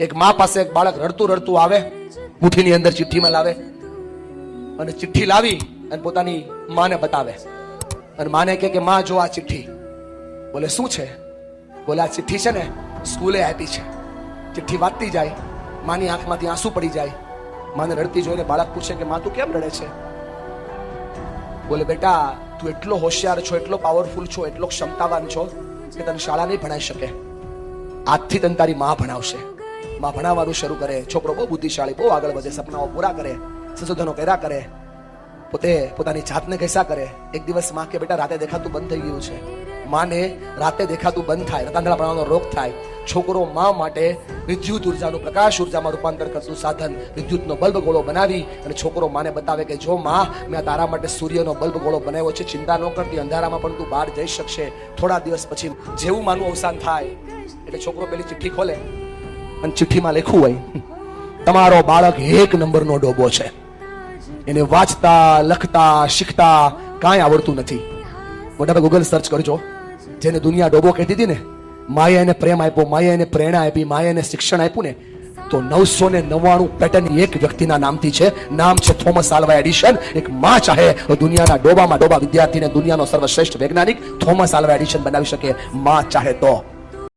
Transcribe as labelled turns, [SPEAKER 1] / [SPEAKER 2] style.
[SPEAKER 1] એક મા પાસે એક બાળક રડતું રડતું આવે, મુઠ્ઠીની અંદર ચિઠ્ઠીમાં લાવે અને ચિઠ્ઠી લાવી અને પોતાની માને બતાવે. અને માને કહે કે, માં, જો આ ચિઠ્ઠી. બોલે, શું છે? બોલે, આ ચિઠ્ઠી છે ને, સ્કૂલે આપી છે. ચિઠ્ઠી વાંચતી જાય, માની આંખમાંથી આંસુ પડી જાય. માને રડતી જોઈને બાળક પૂછે કે, માં, તું કેમ રડે છે? બોલે, બેટા, તું એટલો હોશિયાર છો, એટલો પાવરફુલ છો, એટલો ક્ષમતાવાન છો કે તને શાળા નહીં ભણાઈ શકે. આજથી તને તારી માં ભણાવશે. માં ભણાવવાનું શરૂ કરે, છોકરો બહુ બુદ્ધિશાળી, બહુ આગળ વધે, સપનાઓ પૂરા કરે, સંશોધનો કર્યા કરે, પોતે પોતાની જાતને કૈસા કરે. એક દિવસમાં કે, બેટા, રાતે દેખાતું બંધ થઈ ગયું છે. માને રાતે દેખાતું બંધ થાય, રતાંધળા ભણવાનો રોગ થાય. છોકરો માં માટે વિદ્યુત ઉર્જાનું પ્રકાશ ઉર્જામાં રૂપાંતર કરતું સાધન, વિદ્યુતનો બલ્બ ગોળો બનાવી અને છોકરો માને બતાવે કે, જો માં, મેં તારા માટે સૂર્યનો બલ્બ ગોળો બનાવ્યો છે, ચિંતા ન કરતી, અંધારામાં પણ તું બહાર જઈ શકશે. થોડા દિવસ પછી જેવું માનું અવસાન થાય. એટલે છોકરો પેલી ચિઠ્ઠી ખોલે. અને ચિઠ્ઠીમાં લખ્યું હોય, તમારો બાળક એક નંબરનો ડોબો છે. એને વાંચતા, લખતા, શીખતા કાંઈ આવડતું નથી. મોટા ગૂગલ સર્ચ કરજો. જેને દુનિયા ડોબો કહેતી હતી ને માએ એને પ્રેમ આપ્યો માએ એને પ્રેરણા આપી માએ એને શિક્ષણ આપ્યું ને, તો નવસો ને નવ્વાણું પેટર્ન એક વ્યક્તિના નામથી છે. નામ છે થોમસ આલ્વા એડિશન. એક માં ચાહે દુનિયાના ડોબામાં ડોબા વિદ્યાર્થીને દુનિયાનો સર્વશ્રેષ્ઠ વૈજ્ઞાનિક થોમસ આલ્વા એડિશન બનાવી શકે. માં ચાહે તો.